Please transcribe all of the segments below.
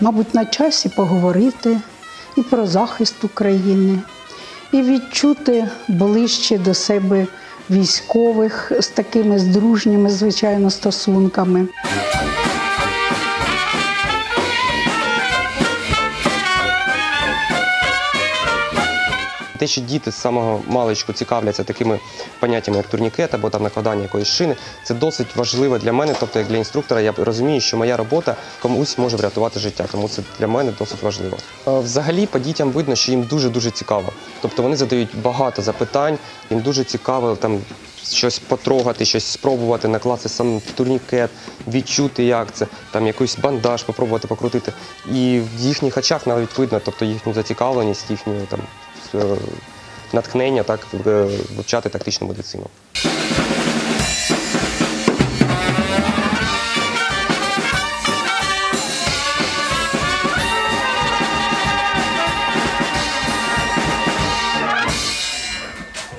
мабуть, на часі поговорити і про захист України, і відчути ближче до себе військових з такими з дружніми, звичайно, стосунками. Те, що діти з самого маличку цікавляться такими поняттями, як турнікет або там накладання якоїсь шини, це досить важливо для мене. Тобто, як для інструктора, я розумію, що моя робота комусь може врятувати життя, тому це для мене досить важливо. Е, Взагалі, по дітям видно, що їм дуже дуже цікаво. Тобто вони задають багато запитань, їм дуже цікаво там. Щось потрогати, щось спробувати, накласти сам турнікет, відчути, як це, там якийсь бандаж, попробувати покрутити. І в їхніх очах навіть видно, тобто їхню зацікавленість, їхню там е, натхнення так е, вивчати тактичну медицину.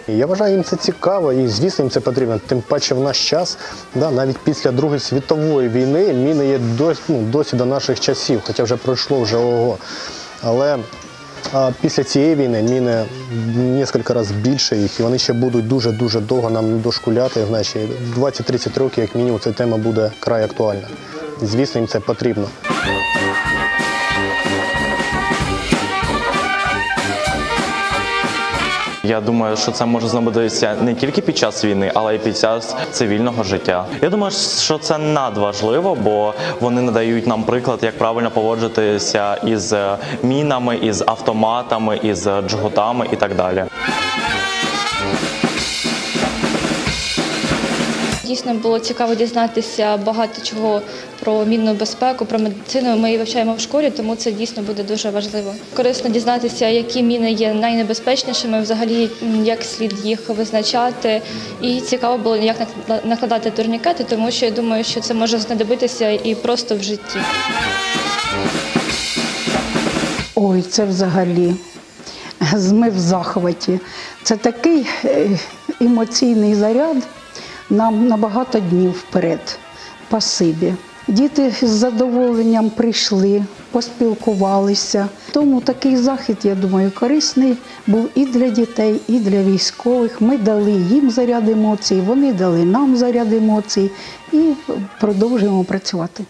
І Я вважаю, їм це цікаво, і звісно, їм це потрібно. Тим паче в наш час, да, навіть після Другої світової війни, міни є досі, ну, досі до наших часів, хоча вже пройшло вже ого. Але а, після цієї війни міни кілька разів більше їх, і вони ще будуть дуже-дуже довго нам дошкуляти. Значить, 20-30 років, як мінімум, ця тема буде край актуальна. Звісно, їм це потрібно. Я думаю, що це може знадобитися не тільки під час війни, але й під час цивільного життя. Я думаю, що це надважливо, бо вони надають нам приклад, як правильно поводжитися із мінами, із автоматами, із джгутами і так далі. Дійсно було цікаво дізнатися багато чого про мінну безпеку, про медицину. Ми її вивчаємо в школі, тому це дійсно буде дуже важливо. Корисно дізнатися, які міни є найнебезпечнішими, взагалі як слід їх визначати. І цікаво було, як накла- накладати турнікети, тому що я думаю, що це може знадобитися і просто в житті. Ой, це взагалі ми в захваті. Це такий е, емоційний заряд нам на багато днів вперед. Пасибі. Діти з задоволенням прийшли, поспілкувалися. Тому такий захід, я думаю, корисний був і для дітей, і для військових. Ми дали їм заряд емоцій, вони дали нам заряд емоцій і продовжуємо працювати.